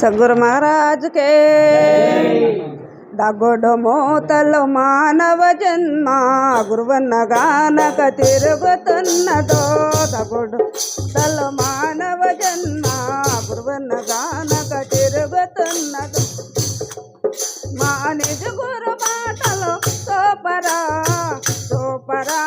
సంగురు మహారాజుకే. దగ్గడు మూతలు మానవ జన్మ గురువన్న గానక తిరుగుతున్నదో దగ్గడు మూతలు మానవ జన్మ గురువన్న గానక తిరుగుతున్నదో మా నిజ గురు మాటలు సోపరా సోపరా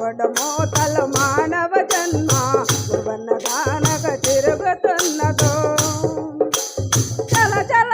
ఎవడమో తల మానవ జన్మ భువన దానక తిరుగుతున్నదో. చల చల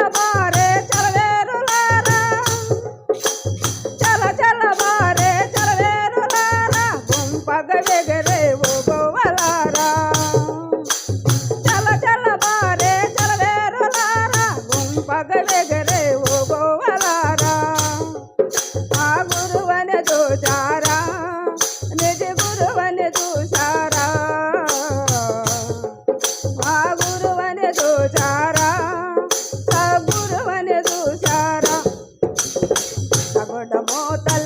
tal